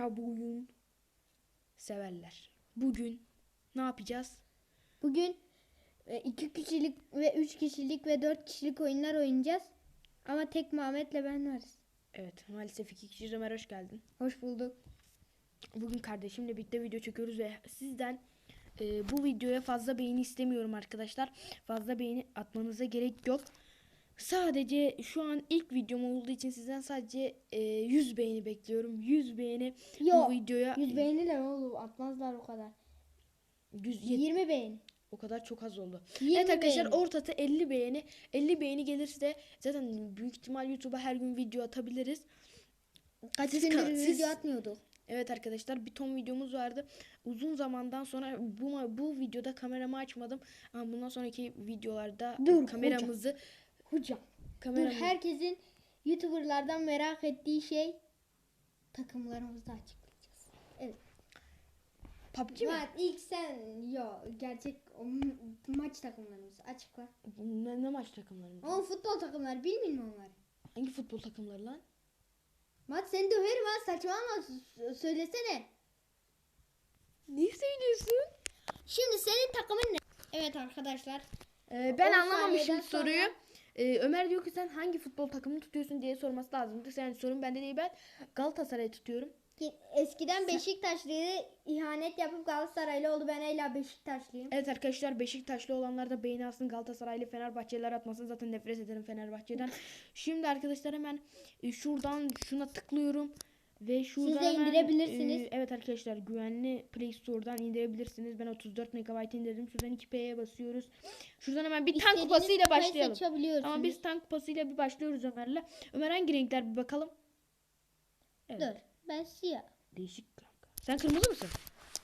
Merhaba oyun severler. Bugün ne yapacağız? Bugün e, iki kişilik ve üç kişilik ve dört kişilik oyunlar oynayacağız. Ama tek Muhammed'le ben varız. Evet maalesef iki kişi Ömer hoş geldin. Hoş bulduk. Bugün kardeşimle birlikte video çekiyoruz ve sizden e, bu videoya fazla beğeni istemiyorum arkadaşlar. Fazla beğeni atmanıza gerek yok. Sadece şu an ilk videom olduğu için sizden sadece e, 100 beğeni bekliyorum. 100 beğeni Yok, bu videoya 100 beğeniler oğlum atmazlar o kadar. 100 20 beğeni. o kadar çok az oldu. 20 evet arkadaşlar beğeni. ortası 50 beğeni. 50 beğeni gelirse zaten büyük ihtimal YouTube'a her gün video atabiliriz. Kaç Siz- siz- video atmıyorduk. Evet arkadaşlar bir ton videomuz vardı. Uzun zamandan sonra bu bu videoda kameramı açmadım. Ama bundan sonraki videolarda Dur, kameramızı Hocam. Dur kameramı herkesin YouTuber'lardan merak ettiği şey takımlarımızı açıklayacağız. Evet. PUBG mi? İlk sen yo gerçek o maç takımlarımızı açıkla. Ne, ne maç takımları? Ama futbol takımları bilmiyor musun onları? Hangi futbol takımları lan? Mat seni döverim ha saçmalama söylesene. Ne söylüyorsun? Şimdi senin takımın ne? Evet arkadaşlar. Ee, ben anlamamışım soruyu. sonra- Ee, Ömer diyor ki sen hangi futbol takımını tutuyorsun diye sorması lazımdı. Sen sorun bende değil ben Galatasaray'ı tutuyorum. Ki- Eskiden Beşiktaşlı'yı ihanet yapıp Galatasaraylı oldu. Ben hala Beşiktaşlıyım. Evet arkadaşlar Beşiktaşlı olanlar da beğeni alsın Galatasaraylı Fenerbahçeliler atmasın zaten nefret ederim Fenerbahçe'den. Şimdi arkadaşlar hemen e, şuradan şuna tıklıyorum ve şuradan de hemen, indirebilirsiniz. e, evet arkadaşlar güvenli Play Store'dan indirebilirsiniz. Ben 34 MB indirdim. Şuradan 2P'ye basıyoruz. Şuradan hemen bir tank kupasıyla başlayalım. Ama biz tank kupasıyla bir başlıyoruz Ömer'le. Ömer hangi renkler bir bakalım. Evet. Dur ben siyah. Değişik kanka. Sen kırmızı mısın?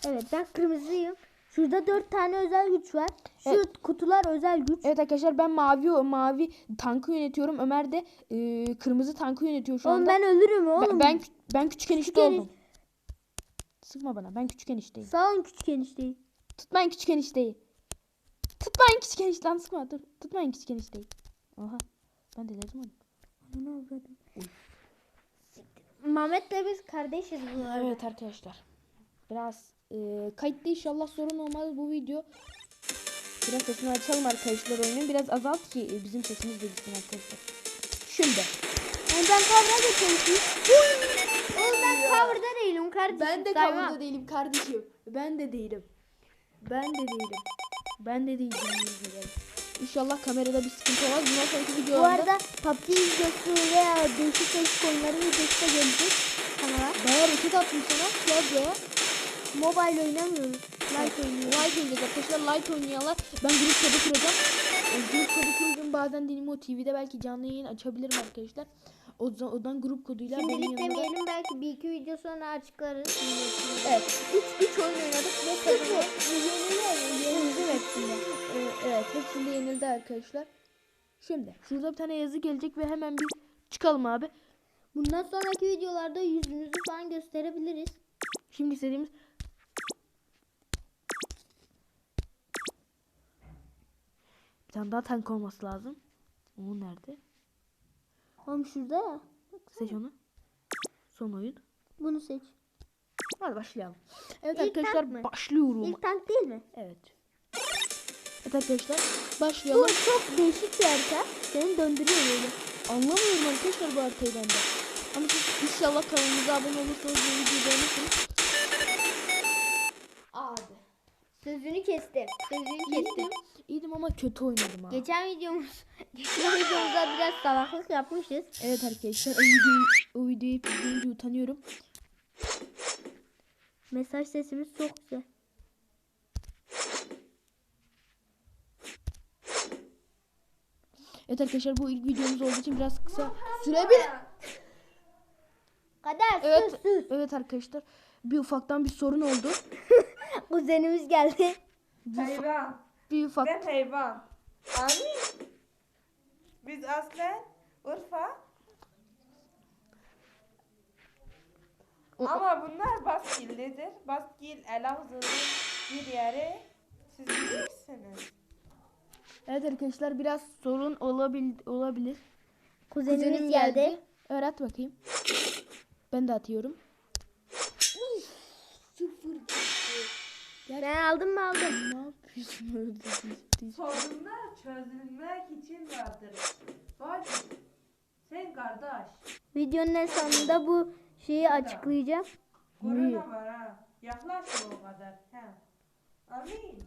Evet ben kırmızıyım. Şurada dört tane özel güç var. Şu kutular özel güç. Evet arkadaşlar ben mavi mavi tankı yönetiyorum. Ömer de e, kırmızı tankı yönetiyor şu Oğlum anda. ben ölürüm Ben, oğlum. ben, ben küçük enişte Küçük eniş- oldum. Sıkma bana. Ben küçük enişteyim. Sağ olun küçük enişteyi. Tutmayın küçük enişteyi. Tutmayın küçük enişte. Lan sıkma dur. Tutmayın küçük enişteyi. Oha. Ben de dedim onu. Ne avradım? Mehmet'le biz kardeşiz bu arada. Evet arkadaşlar. Biraz e, kayıtta inşallah sorun olmaz bu video. Biraz sesini açalım arkadaşlar oyunun. Biraz azalt ki e, bizim sesimiz de gitsin arkadaşlar. Şimdi. Yani ben cover'a da. Oğlum ben cover'da değilim kardeşim. Ben de Sayma. değilim kardeşim. Ben de değilim. Ben de değilim. Ben de değilim. İnşallah kamerada bir sıkıntı olmaz. Bundan sonraki Bu videolarda arada PUBG videosu veya değişik değişik oyunların videosu da gelecek kanala. bayağı roket attım sana. Buraya. Mobile oynamıyoruz. Light oynuyoruz. Light oynayacağız arkadaşlar. Light oynayanlar. Ben grup kodu kuracağım. Grup kodu kuracağım. Bazen Dinamo TV'de belki canlı yayın açabilirim arkadaşlar. O zaman odan grup koduyla benim Şimdilik yanımda. demeyelim belki bir iki video sonra açıklarız. Evet. 3 3 oyun oynadık ve kazandık. Yenildim hepsinde. Ee, Evet, hepsinde yenildi arkadaşlar. Şimdi şurada bir tane yazı gelecek ve hemen bir çıkalım abi. Bundan sonraki videolarda yüzünüzü falan gösterebiliriz. Şimdi istediğimiz tane daha tank olması lazım. O nerede? Oğlum şurada ya. Seç onu. Son oyun. Bunu seç. Hadi başlayalım. Evet İlk arkadaşlar tank mı? başlıyorum. İlk tank değil mi? Evet. Evet arkadaşlar Bu başlayalım. çok değişik bir harita. Seni döndürüyor böyle. Anlamıyorum arkadaşlar bu haritayı ben de. Ama siz inşallah kanalımıza abone olursanız bu videoyu beğenirsiniz. Sözünü kestim. Sözünü kestim. İyiydim. Ama kötü oynadım ha. Geçen videomuz, geçen videomuzda biraz salaklık yapmışız. Evet arkadaşlar o videoyu, o videoyu izleyince utanıyorum. Mesaj sesimiz çok güzel. Evet arkadaşlar bu ilk videomuz olduğu için biraz kısa sürebilir. Kader Evet, sus sus. evet arkadaşlar bir ufaktan bir sorun oldu. Kuzenimiz geldi. Hayvan. Bir ufak Ben hayvan. Amin. Biz aslen Urfa. Ama bunlar Baskillidir. Baskil Elazığ'ın bir yeri. Siz bilirsiniz. Evet arkadaşlar biraz sorun olabil olabilir. Kuzenimiz geldi. Öğret bakayım. Ben de atıyorum. Sıfır Ben aldım mı aldım. Ne yapıyorsun öyle? Sorunlar çözülmek için vardır. Bak sen kardeş. Videonun en sonunda bu şeyi açıklayacağım. Korona var ha. Yaklaşma o kadar. He. Amin.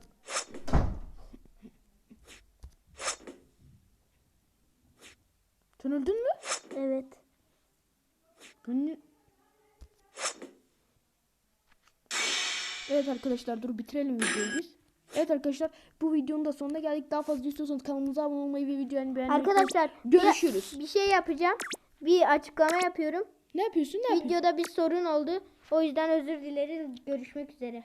Sen öldün mü? Evet. Hani... Evet arkadaşlar dur bitirelim videoyu biz. Evet arkadaşlar bu videonun da sonuna geldik. Daha fazla istiyorsanız kanalımıza abone olmayı ve videoyu beğenmeyi Arkadaşlar Görüşürüz. Bir şey yapacağım. Bir açıklama yapıyorum. Ne yapıyorsun? Ne yapıyorsun? Videoda bir sorun oldu. O yüzden özür dileriz. Görüşmek üzere.